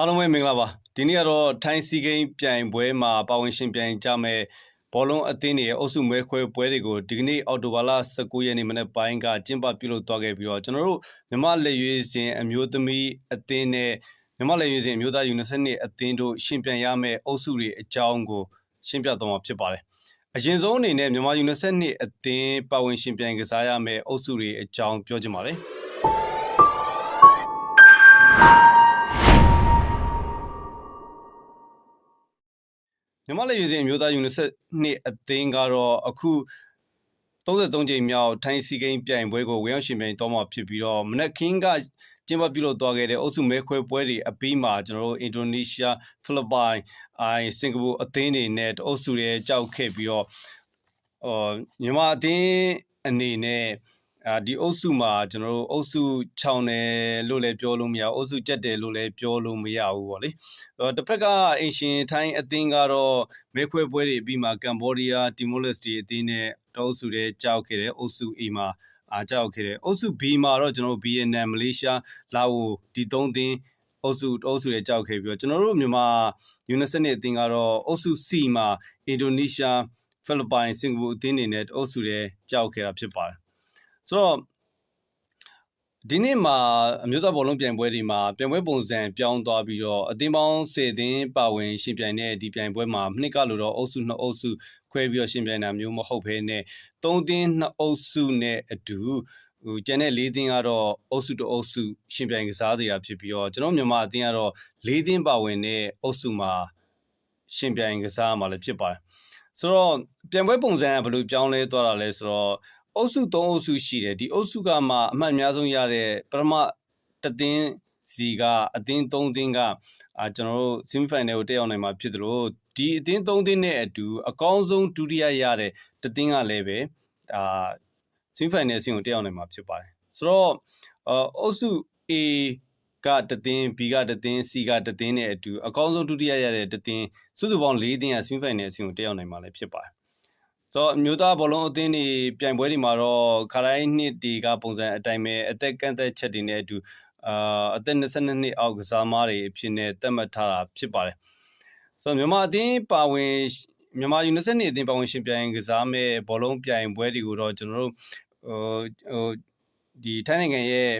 အားလုံးပဲမင်္ဂလာပါဒီနေ့ကတော့ထိုင်းစီဂိမ်းပြိုင်ပွဲမှာပါဝင်ရှင်ပြိုင်ကြမဲ့ဘောလုံးအသင်းတွေရဲ့အုပ်စုမဲခွဲပွဲတွေကိုဒီကနေ့အော်တိုဘာလ19ရက်နေ့မနေ့ပိုင်းကကျင်းပပြုလုပ်သွားခဲ့ပြီးတော့ကျွန်တော်တို့မြမလက်ရွေးစင်အမျိုးသမီးအသင်းနဲ့မြမလက်ရွေးစင်အမျိုးသားယူ22နှစ်အသင်းတို့ရှင်ပြိုင်ရမဲ့အုပ်စုတွေအကြောင်းကိုရှင်းပြသွားမှာဖြစ်ပါတယ်အရင်ဆုံးအနေနဲ့မြန်မာယူ22နှစ်အသင်းပါဝင်ရှင်ပြိုင်ကစားရမယ့်အုပ်စုတွေအကြောင်းပြောချင်ပါတယ် မြမလက်ရွေးစင်အမျိုးသားယူ22အသင်းကတော့အခု33ကြိမ်မြောက်ထိုင်းစီဂိမ်းပြိုင်ပွဲကိုဝင်ရောက်ရှင်ပြိုင်တော့မှာဖြစ်ပြီးတော့မနက်ခင်းကကျင်းပပြုလုပ်သွားခဲ့တဲ့အုပ်စုမဲခွဲပွဲတွေအပြီးမှာကျွန်တော်တို့အင်ဒိုနီးရှားဖိလစ်ပိုင်အိုင်စင်ကာပူအသင်းတွေနဲ့အုပ်စုတွေကြောက်ခဲ့ပြီးတော့အော်မြန်မာအသင်းအနေနဲ့ အာဒီအုပ်စုမှာကျွန်တော်တို့အုပ်စု6နယ်လို့လည်းပြောလို့မရဘူးအုပ်စုကြက်တယ်လို့လည်းပြောလို့မရဘူးပေါ့လေအော်တစ်ဖက်ကအင်ရှင်ထိုင်းအသင်းကတော့မဲခွဲပွဲတွေအပြီးမှာကမ်ဘောဒီးယားတီမိုလက်စတီအသင်းနဲ့တအုပ်စုတွေကြောက်ခဲ့တယ်အုပ်စု A မှာအားကြောက်ခဲ့တယ်အုပ်စု B မှာတော့ကျွန်တော်တို့ VN မလေးရှားလာအိုဒီ၃သင်းအုပ်စုအုပ်စုတွေကြောက်ခဲ့ပြီးတော့ကျွန်တော်တို့မြန်မာယူနစ်စနစ်အသင်းကတော့အုပ်စု C မှာအင်ဒိုနီးရှားဖိလစ်ပိုင်စင်ကာပူအသင်းတွေနဲ့အုပ်စုတွေကြောက်ခဲ့တာဖြစ်ပါတယ် ဆိုတော့ဒီနေ့မှာအမျိုးသားဘောလုံးပြိုင်ပွဲတွေမှာပြိုင်ပွဲပုံစံပြောင်းသွားပြီးတော့အသင်းပေါင်း10သင်းပါဝင်ရှင်ပြိုင်တဲ့ဒီပြိုင်ပွဲမှာနှစ်ကလို့တော့အုပ်စုနှစ်အုပ်စုခွဲပြီးတော့ရှင်ပြိုင်တာမျိုးမဟုတ်ဘဲနဲ့3သင်းနှစ်အုပ်စုနဲ့အတူဟိုကျန်တဲ့၄သင်းကတော့အုပ်စုတအုပ်စုရှင်ပြိုင်ကစားသေးတာဖြစ်ပြီးတော့ကျွန်တော်မြန်မာအသင်းကတော့၄သင်းပါဝင်တဲ့အုပ်စုမှာရှင်ပြိုင်ကစားမှာလည်းဖြစ်ပါတယ်ဆိုတော့ပြိုင်ပွဲပုံစံကဘယ်လိုပြောင်းလဲသွားတာလဲဆိုတော့ အုပ်စု၃အုပ်စုရှိတယ်ဒီအုပ်စုကမှအမှတ်အများဆုံးရတဲ့ပထမတသင်းစီကအသင်း၃သင်းကအာကျွန်တော်တို့ semi final ကိုတက်ရောက်နိုင်မှာဖြစ်သလိုဒီအသင်း၃သင်းနဲ့အတူအကောင်းဆုံးဒုတိယရတဲ့တသင်းကလည်းပဲအာ semi final အဆင့်ကိုတက်ရောက်နိုင်မှာဖြစ်ပါတယ်ဆိုတော့အုပ်စု A ကတသင်း B ကတသင်း C ကတသင်းနဲ့အတူအကောင်းဆုံးဒုတိယရတဲ့တသင်းစုစုပေါင်း၄သင်းက semi final အဆင့်ကိုတက်ရောက်နိုင်မှာလည်းဖြစ်ပါတယ် ဆိုတော့အမျိုးသားဘောလုံးအသင်းတွေပြိုင်ပွဲတွေမှာတော့ခါတိုင်းနှစ်တွေကပုံစံအတိုင်းပဲအသက်ကန့်သက်ချက်တွေနဲ့အတူအာအသက်22နှစ်အောက်ကစားမားတွေအဖြစ်နဲ့သတ်မှတ်ထားတာဖြစ်ပါတယ်ဆိုတော့မြန်မာအသင်းပါဝင်မြန်မာယူ22နှစ်အသင်းပါဝင်ရှင်ပြိုင်ကစားမဲ့ဘောလုံးပြိုင်ပွဲတွေကိုတော့ကျွန်တော်တို့ဟိုဟိုဒီထိုင်းနိုင်ငံရဲ့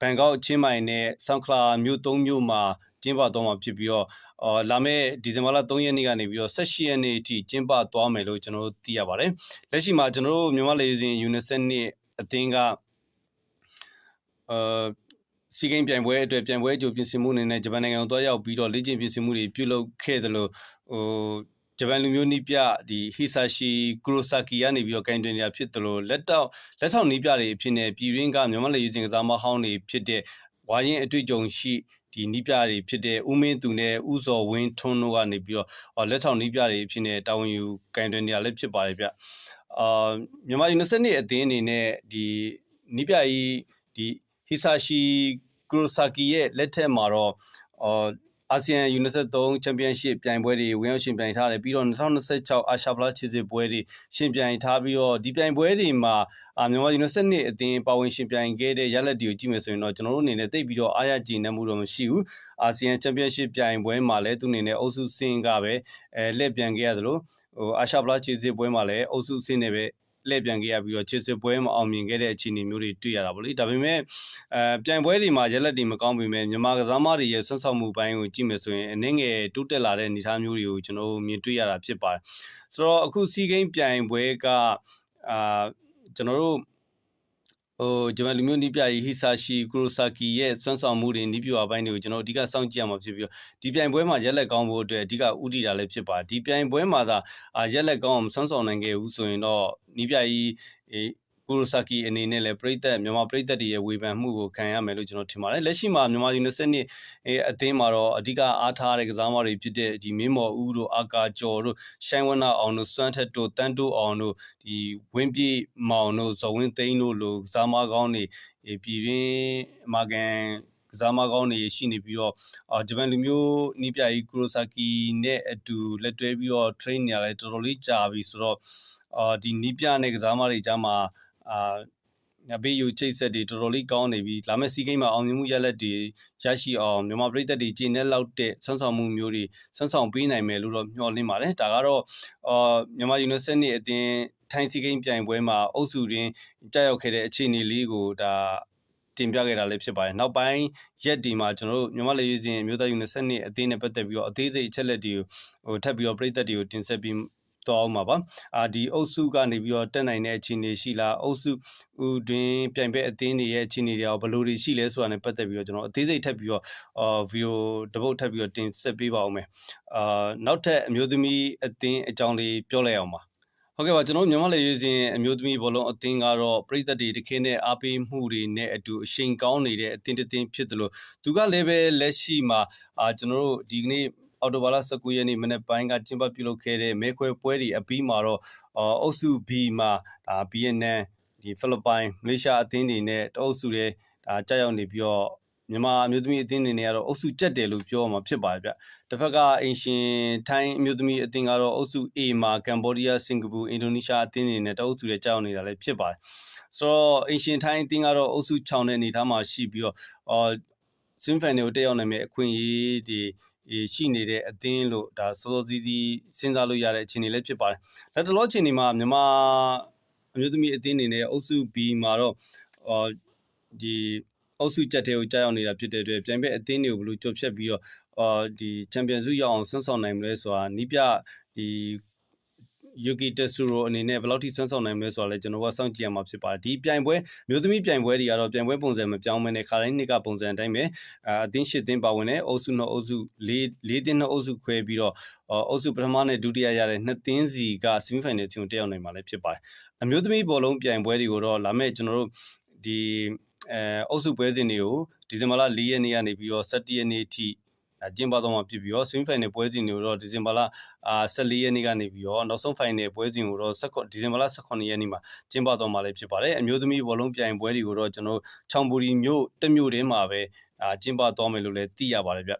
ဘန်ကောက်ချင်းမိုင်နဲ့ဆောင်းခလာမြို့၃မြို့မှာ ကျင်းပသွားမှာဖြစ်ပြီးတော့အော်လာမယ့်ဒီဇင်ဘာလ3ရက်နေ့ကနေပြီးတော့18ရက်နေ့အထိကျင်းပသွားမယ်လို့ကျွန်တော်တို့သိရပါတယ်။လက်ရှိမှာကျွန်တော်တို့မြန်မာလေယာဉ်ယူနစ်ဆက်နှစ်အသင်းကအာစီဂိမ်းပြိုင်ပွဲအတွက်ပြိုင်ပွဲအကျိုးပြင်ဆင်မှုအနေနဲ့ဂျပန်နိုင်ငံကိုတွားရောက်ပြီးတော့လေ့ကျင့်ပြင်ဆင်မှုတွေပြုလုပ်ခဲ့တယ်လို့ဟိုဂျပန်လူမျိုးနီးပြဒီဟီဆာရှီကရိုဆာကီကနေပြီးတော့ကင်တွင်နေတာဖြစ်တယ်လို့လက်တော့လက်ထောက်နီးပြတွေအဖြစ်နဲ့ပြည်ရင်းကမြန်မာလေယာဉ်ကစားမဟောင်းတွေဖြစ်တဲ့ဝါရင်အတွေ့အကြုံရှိ ဒီနီးပြတွေဖြစ်တဲ့ဦးမင်းသူနဲ့ဦးစော်ဝင်းထွန်းတို့ကနေပြီးတော့လက်ထောက်နီးပြတွေဖြစ်နေတာဝန်ယူကင်တွင်နေတာလည်းဖြစ်ပါတယ်ဗျအာမြန်မာယူ22နှစ်အသင်းအနေနဲ့ဒီနီးပြကြီးဒီဟီဆာရှီကရိုဆာကီရဲ့လက်ထက်မှာတော့အာ အာဆီယံယူနစ်ဆက်3ချန်ပီယံရှစ်ပြိုင်ပွဲတွေဝင်ရောက်ရှင်ပြိုင်ထားတယ်ပြီးတော့2026အာရှဖလားခြေစစ်ပွဲတွေရှင်ပြိုင်ထားပြီးတော့ဒီပြိုင်ပွဲတွေမှာအာမြန်မာယူနစ်ဆက်နှစ်အသင်းပါဝင်ရှင်ပြိုင်ခဲ့တဲ့ရလက်တွေကိုကြည့်မယ်ဆိုရင်တော့ကျွန်တော်တို့အနေနဲ့တိတ်ပြီးတော့အားရကြည်နမှုတော့မရှိဘူးအာဆီယံချန်ပီယံရှစ်ပြိုင်ပွဲမှာလည်းသူအနေနဲ့အုပ်စုဆင်းကပဲအဲလက်ပြန်ခဲ့ရတယ်လို့ဟိုအာရှဖလားခြေစစ်ပွဲမှာလည်းအုပ်စုဆင်းနေပဲ လှည့်ပြန်ခဲ့ရပြီးတော့ခြေစစ်ပွဲမအောင်မြင်ခဲ့တဲ့အခြေအနေမျိုးတွေတွေ့ရတာပေါ့လေဒါပေမဲ့အဲပြိုင်ပွဲတွေမှာရက်လက်တွေမကောင်းပေမဲ့မြန်မာကစားမတွေရဲ့ဆွမ်းဆောင်မှုပိုင်းကိုကြည့်မယ်ဆိုရင်အနေငယ်တိုးတက်လာတဲ့အနေအထားမျိုးတွေကိုကျွန်တော်တို့မြင်တွေ့ရတာဖြစ်ပါတယ်ဆိုတော့အခုစီဂိမ်းပြိုင်ပွဲကအာကျွန်တော်တို့ ဟိုဂျပန်လူမျိုးနီးပြကြီးဟီဆာရှီကရိုဆာကီရဲ့စွမ်းဆောင်မှုတွေနီးပြအပိုင်းတွေကိုကျွန်တော်အဓိကစောင့်ကြည့်ရမှာဖြစ်ပြီးတော့ဒီပြိုင်ပွဲမှာရက်လက်ကောင်းဖို့အတွက်အဓိကဥတီတာလည်းဖြစ်ပါဒီပြိုင်ပွဲမှာသာရက်လက်ကောင်းအောင်စွမ်းဆောင်နိုင်ခဲ့ဘူးဆိုရင်တော့နီးပြကြီး ကိုရိုဆာကီအနေနဲ့လည်းပြည်သက်မြန်မာပြည်သက်တွေရဲ့ဝေဖန်မှုကိုခံရမယ်လို့ကျွန်တော်ထင်ပါတယ်လက်ရှိမှာမြန်မာယူနီစနစ်အသင်းမှာတော့အဓိကအားထားတဲ့ကစားမတွေဖြစ်တဲ့ဒီမင်းမော်ဦးတို့အာကာကျော်တို့ရှိုင်းဝနာအောင်တို့စွမ်းထက်တို့တန်းတိုးအောင်တို့ဒီဝင်းပြေမောင်တို့ဇော်ဝင်းသိန်းတို့လိုကစားမကောင်းတွေပြည်ရင်းမာကန်ကစားမကောင်းတွေရှိနေပြီးတော့အာဂျပန်လူမျိုးနီးပြကြီးကူရိုဆာကီနဲ့အတူလက်တွဲပြီးတော့ train နေရလဲတော်တော်လေးကြာပြီဆိုတော့အာဒီနီးပြနဲ့ကစားမတွေကြားမှာ အာအပေးယူချိတ်ဆက်တွေတော်တော်လေးကောင်းနေပြီလာမယ့်စီးကိန်းမှာအောင်မြင်မှုရလဒ်တွေရရှိအောင်မြန်မာပြည်သက်တွေကျင်းတဲ့လောက်တဲ့ဆွမ်းဆောင်မှုမျိုးတွေဆွမ်းဆောင်ပေးနိုင်မယ်လို့တော့မျှော်လင့်ပါတယ်ဒါကတော့အာမြန်မာယူနီစက်နှစ်အတင်းထိုင်းစီးကိန်းပြိုင်ပွဲမှာအုပ်စုတွင်ကြောက်ရောက်ခဲ့တဲ့အခြေအနေလေးကိုဒါတင်ပြခဲ့တာလည်းဖြစ်ပါတယ်နောက်ပိုင်းရက်ဒီမှာကျွန်တော်တို့မြန်မာလေယူစဉ်အမျိုးသားယူနီစက်နှစ်အတင်းနဲ့ပတ်သက်ပြီးတော့အသေးစိတ်အချက်လက်တွေကိုဟိုထပ်ပြီးတော့ပြည်သက်တွေကိုတင်ဆက်ပြီး တော့အောင်ပါပါအာဒီအုပ်စုကနေပြီးတော့တက်နိုင်တဲ့အခြေအနေရှိလားအုပ်စုဦးတွင်ပြိုင်ပွဲအသင်းတွေရဲ့အခြေအနေတွေရောဘယ်လိုတွေရှိလဲဆိုတာနဲ့ပတ်သက်ပြီးတော့ကျွန်တော်အသေးစိတ်ထပ်ပြီးတော့အာဗီဒီယိုတစ်ပုတ်ထပ်ပြီးတော့တင်ဆက်ပေးပါအောင်မယ်အာနောက်ထပ်အမျိုးသမီးအသင်းအကြောင်းလေးပြောလိုက်အောင်ပါဟုတ်ကဲ့ပါကျွန်တော်မြန်မာလေရွေးစဉ်အမျိုးသမီးဘောလုံးအသင်းကတော့ပြည်သက်တွေတခင်နဲ့အားပေးမှုတွေနဲ့အတူအရှိန်ကောင်းနေတဲ့အသင်းတစ်သင်းဖြစ်တယ်လို့သူကလည်းပဲလက်ရှိမှာအာကျွန်တော်တို့ဒီကနေ့ အော်တိုဘာလ19ရက်နေ့မနေ့ပိုင်းကကျင်းပပြုလုပ်ခဲ့တဲ့မဲခွဲပွဲတွေအပြီးမှာတော့အာအုပ်စု B မှာဒါ BNN ဒီဖိလစ်ပိုင်မလေးရှားအသင်းတွေနဲ့တအုပ်စုတွေဒါကြောက်ရောက်နေပြီးတော့မြန်မာအမျိုးသမီးအသင်းတွေနဲ့ကတော့အုပ်စုကျက်တယ်လို့ပြောရမှာဖြစ်ပါတယ်ဗျ။တစ်ဖက်ကအင်ရှင်ထိုင်းအမျိုးသမီးအသင်းကတော့အုပ်စု A မှာကမ်ဘောဒီးယားစင်ကာပူအင်ဒိုနီးရှားအသင်းတွေနဲ့တအုပ်စုတွေကြောက်ရောက်နေတာလည်းဖြစ်ပါတယ်။ဆိုတော့အင်ရှင်ထိုင်းအသင်းကတော့အုပ်စု6နဲ့အနေထားမှာရှိပြီးတော့အော် စင်ဖန်တွေကိုတက်ရောက်နိုင်မယ့်အခွင့်အရေးတွေရှိနေတဲ့အသင်းလို့ဒါစောစောစီးစီးစဉ်းစားလို့ရတဲ့အခြေအနေလည်းဖြစ်ပါတယ်။လက်တလောအခြေအနေမှာမြန်မာအမျိုးသမီးအသင်းအနေနဲ့အုပ်စု B မှာတော့အော်ဒီအုပ်စုချက်တဲ့ကိုကြားရောက်နေတာဖြစ်တဲ့အတွက်ပြန်ပဲအသင်းတွေကိုဘယ်လိုကြိုဖြတ်ပြီးတော့အော်ဒီချန်ပီယံစုရအောင်ဆွမ်းဆောင်နိုင်မလဲဆိုတာနီးပြဒီ ယူကီတက်ဆူရိုအနေနဲ့ဘယ်လောက်ထိဆွမ်းဆောင်နိုင်မလဲဆိုတာလည်းကျွန်တော်ကစောင့်ကြည့်ရမှာဖြစ်ပါတယ်ဒီပြိုင်ပွဲမျိုးသမီးပြိုင်ပွဲတွေကတော့ပြိုင်ပွဲပုံစံမပြောင်းမနဲ့ခါတိုင်းနှစ်ကပုံစံအတိုင်းပဲအသင်းရှစ်သင်းပါဝင်တဲ့အုပ်စုနှစ်အုပ်စု၄၄သင်းနှစ်အုပ်စုခွဲပြီးတော့အုပ်စုပထမနဲ့ဒုတိယရတဲ့နှစ်သင်းစီကဆီမီဖိုင်နယ်ချင်းတက်ရောက်နိုင်မှာလည်းဖြစ်ပါတယ်အမျိုးသမီးဘောလုံးပြိုင်ပွဲတွေကိုတော့လာမယ့်ကျွန်တော်တို့ဒီအဲအုပ်စုပွဲစဉ်တွေကိုဒီဇင်ဘာလ၄ရက်နေ့ကနေပြီးတော့17ရက်နေ့ထိ ကျင်းပသွားမှာဖြစ်ပြီးတော့ semi final ပွဲစဉ်တွေကိုတော့ဒီဇင်ဘာလအာ14ရက်နေ့ကနေပြီးတော့နောက်ဆုံး final ပွဲစဉ်ကိုတော့ဒီဇင်ဘာလ18ရက်နေ့မှာကျင်းပသွားမှာလည်းဖြစ်ပါတယ်အမျိုးသမီးဘောလုံးပြိုင်ပွဲတွေကိုတော့ကျွန်တော်ချောင်ပူရီမြို့တမြို့တည်းမှာပဲအာကျင်းပသွားမယ်လို့လည်းသိရပါတယ်ဗျ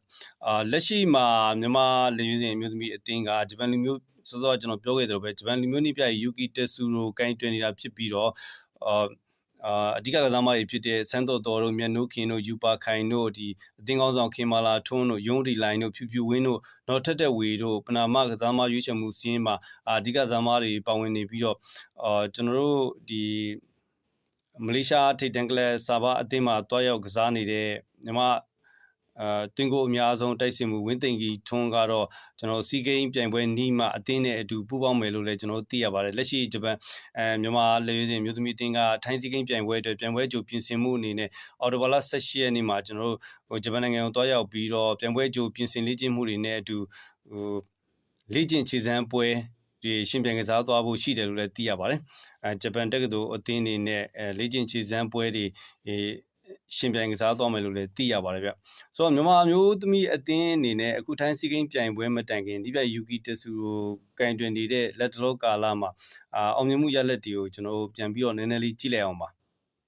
အာလက်ရှိမှာမြန်မာလူမျိုးစဉ်အမျိုးသမီးအသင်းကဂျပန်လူမျိုးစောစောကျွန်တော်ပြောခဲ့သလိုပဲဂျပန်လူမျိုးနှိပြယူကီတက်ဆူရိုကိုင်းတွင်နေတာဖြစ်ပြီးတော့အာ အာအဓိကကစားမတွေဖြစ်တဲ့စန်းတော်တော်တို့မြတ်နိုးခင်တို့ယူပါခိုင်တို့ဒီအသင်းကောင်းဆောင်ခင်မာလာထွန်းတို့ယုံဒီလိုင်းတို့ဖြူဖြူဝင်းတို့တော့ထက်တဲ့ဝေတို့ပနာမကစားမရွေးချယ်မှုစီးရင်မှာအဓိကကစားမတွေပါဝင်နေပြီးတော့အာကျွန်တော်တို့ဒီမလေးရှားထိတ်တန်ကလပ်စာဘာအသင်းမှာတွားရောက်ကစားနေတဲ့မြမ အဲတွင်ကိုအများဆုံးတိုက်စစ်မှုဝင်းသိန်ကြီးထွန်းကတော့ကျွန်တော်စီဂိမ်းပြိုင်ပွဲနီးမှအသင်းနဲ့အတူပူးပေါင်းမယ်လို့လည်းကျွန်တော်သိရပါတယ်လက်ရှိဂျပန်အဲမြန်မာလေရွေးစင်မြို့သမီးအသင်းကထိုင်းစီဂိမ်းပြိုင်ပွဲအတွက်ပြိုင်ပွဲကြိုပြင်ဆင်မှုအနေနဲ့အော်တိုဘာလ18ရက်နေ့မှာကျွန်တော်တို့ဟိုဂျပန်နိုင်ငံကိုတွားရောက်ပြီးတော့ပြိုင်ပွဲကြိုပြင်ဆင်လေ့ကျင့်မှုတွေနဲ့အတူဟိုလေ့ကျင့်ခြေစမ်းပွဲဒီရှင်ပြန်ကစားသွားဖို့ရှိတယ်လို့လည်းသိရပါတယ်။အဲဂျပန်တက္ကသိုလ်အသင်းတွေနဲ့အဲလေ့ကျင့်ခြေစမ်းပွဲတွေ ရှင်ပြိုင်ကစားသွားမယ်လို့လည်းသိရပါတယ်ဗျဆိုတော့မြန်မာမျိုးသမီးအသင်းအနေနဲ့အခုထိုင်းစီကိန်းပြိုင်ပွဲမတိုင်ခင်ဒီပြယူကီတဆူကိုကင်တွင်နေတဲ့လက်တလောကာလမှာအာအောင်မြင်မှုရလက်တွေကိုကျွန်တော်ပြန်ပြီးတော့နည်းနည်းလေးကြည့်လိုက်အောင်ပါ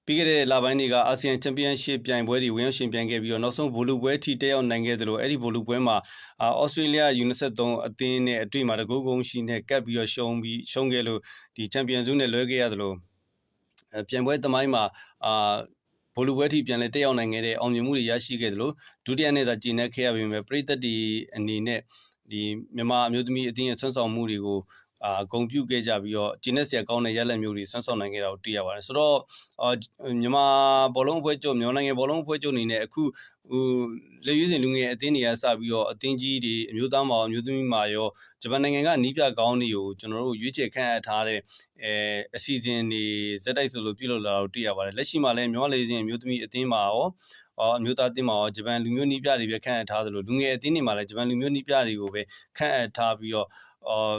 ပြီးခဲ့တဲ့လပိုင်းတွေကအာဆီယံချန်ပီယံရှစ်ပြိုင်ပွဲတွေဝင်ရောက်ရှင်ပြိုင်ခဲ့ပြီးတော့နောက်ဆုံးဘိုလူပွဲထိတက်ရောက်နိုင်ခဲ့သလိုအဲ့ဒီဘိုလူပွဲမှာအာဩစတြေးလျယူနီဆက်3အသင်းနဲ့အတွေ့မှာတကူကုန်းရှိနဲ့ကပ်ပြီးတော့ရှုံးပြီးရှုံးခဲ့လို့ဒီချန်ပီယံစုနဲ့လွဲခဲ့ရသလိုပြိုင်ပွဲသမိုင်းမှာအာ ဗိုလ်လူပွဲထိပြန်လဲတက်ရောက်နိုင်ခဲ့တဲ့အောင်မြင်မှုတွေရရှိခဲ့သလိုဒုတိယနေ့သာကျင်းနေခဲ့ရပေမဲ့ပြည်သက်တီအနေနဲ့ဒီမြန်မာအမျိုးသမီးအသင်းရဲ့ဆွမ်းဆောင်မှုတွေကို အာဂုံပြုတ်ခဲ့ကြပြီးတော့ကျင်းနေဆရာကောင်းတဲ့ရက်လက်မျိုးတွေဆွမ်းဆောင်နိုင်ခဲ့တာကိုတွေ့ရပါတယ်ဆိုတော့အာမြန်မာဘောလုံးအဖွဲ့ချုပ်မြန်မာနိုင်ငံဘောလုံးအဖွဲ့ချုပ်အနေနဲ့အခုဟိုလေရွေးစင်လူငယ်အသင်းတွေကစပြီးတော့အသင်းကြီးတွေအမျိုးသားမှာအမျိုးသမီးမှာရောဂျပန်နိုင်ငံကနီးပြကောင်းတွေကိုကျွန်တော်တို့ရွေးချယ်ခန့်အပ်ထားတဲ့အဲအစီအစဉ်တွေဇက်တိုက်ဆိုလို့ပြုလုပ်လာတော့တွေ့ရပါတယ်လက်ရှိမှာလည်းမြန်မာလေစင်အမျိုးသမီးအသင်းမှာရောအော်အမျိုးသားအသင်းမှာရောဂျပန်လူမျိုးနီးပြတွေပဲခန့်အပ်ထားသလိုလူငယ်အသင်းတွေမှာလည်းဂျပန်လူမျိုးနီးပြတွေကိုပဲခန့်အပ်ထားပြီးတော့အော်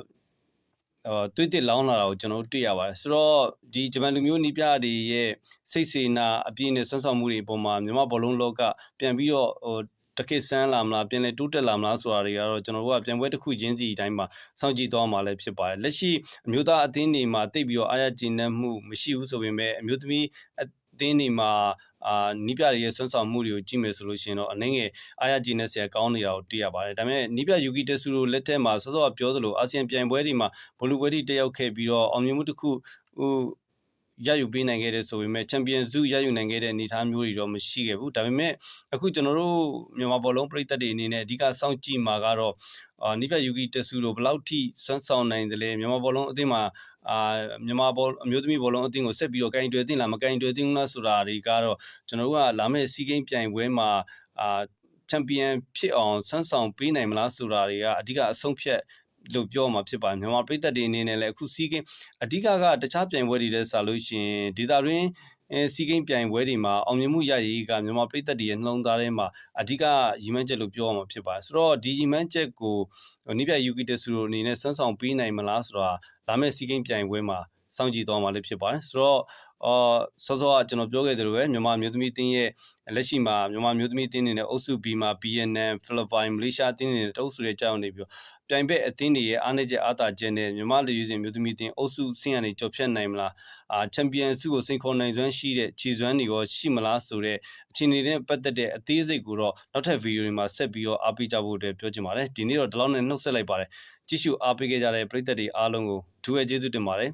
အော်တွေ့တဲ့လောင်းလာတာကိုကျွန်တော်တို့တွေ့ရပါတယ်ဆိုတော့ဒီဂျပန်လူမျိုးနီးပြတွေရဲ့စိတ်စေနာအပြည့်နဲ့ဆွမ်းဆောင်မှုတွေအပေါ်မှာမြန်မာဘောလုံးလောကပြန်ပြီးတော့ဟိုတခိဆန်းလာမလားပြန်လဲတိုးတက်လာမလားဆိုတာတွေကတော့ကျွန်တော်တို့ကပြန်ပွဲတစ်ခုချင်းစီအတိုင်းမှာစောင့်ကြည့်သွားမှာလည်းဖြစ်ပါတယ်လက်ရှိအမျိုးသားအသင်းတွေမှာတိတ်ပြီးတော့အားရကျဉ်းနှံ့မှုမရှိဘူးဆိုပေမဲ့အမျိုးသမီး အသင်းတွေမှာအာနီးပြတွေရဲ့ဆွမ်းဆောင်မှုတွေကိုကြည့်မယ်ဆိုလို့ရှိရင်တော့အနှင်းငယ်အားရကျဉ်းနဲ့ဆရာကောင်းနေတာကိုတွေ့ရပါတယ်ဒါပေမဲ့နီးပြယူကီတက်ဆူလိုလက်ထက်မှာစောစောကပြောသလိုအာဆီယံပြိုင်ပွဲတွေမှာဘလူပွဲတွေတက်ရောက်ခဲ့ပြီးတော့အောင်မြင်မှုတစ်ခုဟို ရယူပေးနိုင်ခဲ့တဲ့ဆိုပေမဲ့ချန်ပီယံဆုရယူနိုင်ခဲ့တဲ့အနေအထားမျိုးတွေတော့မရှိခဲ့ဘူးဒါပေမဲ့အခုကျွန်တော်တို့မြန်မာဘောလုံးပြည်သက်တွေအနေနဲ့အဓိကစောင့်ကြည့်မှာကတော့အာနိပြယူကီတဆူတို့ဘယ်လောက်ထိစွမ်းဆောင်နိုင်တယ်လဲမြန်မာဘောလုံးအသင်းမှာအာမြန်မာဘောအမျိုးသမီးဘောလုံးအသင်းကိုဆက်ပြီးတော့ကင်တွယ်တင်လားမကင်တွယ်တင်ဘူးလားဆိုတာတွေကတော့ကျွန်တော်တို့ကလာမယ့်စီးကိန်းပြိုင်ပွဲမှာအာချန်ပီယံဖြစ်အောင်ဆန်းဆောင်ပေးနိုင်မလားဆိုတာတွေကအဓိကအဆုံးဖြတ် လို့ပြောမှာဖြစ်ပါတယ်မြန်မာပြည်သက်တွေအနေနဲ့လည်းအခုစီးကိန်းအဓိကကတခြားပြိုင်ပွဲတွေလည်းစာလို့ရှိရင်ဒေတာရင်းအဲစီးကိန်းပြိုင်ပွဲတွေမှာအောင်မြင်မှုရရေးကမြန်မာပြည်သက်တွေရဲ့နှလုံးသားထဲမှာအဓိကရည်မှန်းချက်လို့ပြောရမှာဖြစ်ပါတယ်ဆိုတော့ဒီရည်မှန်းချက်ကိုနိပြယူကီတဆူတို့အနေနဲ့စွမ်းဆောင်ပေးနိုင်မလားဆိုတာလာမယ့်စီးကိန်းပြိုင်ပွဲမှာ စောင့်ကြည့်သွားမှာလည်းဖြစ်ပါတယ်ဆိုတော့အာစောစောကကျွန်တော်ပြောခဲ့သလိုပဲမြန်မာမျိုးသမီးတင်းရဲ့လက်ရှိမှာမြန်မာမျိုးသမီးတင်းနေနဲ့အုပ်စု B မှာ BNN ဖိလစ်ပိုင်မလေးရှားတင်းနေနဲ့တအုပ်စုတွေကြောက်နေပြီးပြိုင်ဘက်အသင်းတွေရဲ့အားနည်းချက်အားသာချက်နဲ့မြန်မာလူယူစင်မျိုးသမီးတင်းအုပ်စုဆင်းရဲကြော်ဖြတ်နိုင်မလားအာချန်ပီယံဆုကိုစိန်ခေါ်နိုင်စွမ်းရှိတဲ့ခြေစွမ်းတွေရောရှိမလားဆိုတဲ့အခြေအနေနဲ့ပတ်သက်တဲ့အသေးစိတ်ကိုတော့နောက်ထပ်ဗီဒီယိုတွေမှာဆက်ပြီးတော့အားပေးကြဖို့အတွက်ပြောချင်ပါတယ်ဒီနေ့တော့ဒီလောက်နဲ့နှုတ်ဆက်လိုက်ပါတယ်ကြည့်ရှုအားပေးခဲ့ကြတဲ့ပရိသတ်တွေအားလုံးကိုဒူဝဲကျေးဇူးတင်ပါတယ်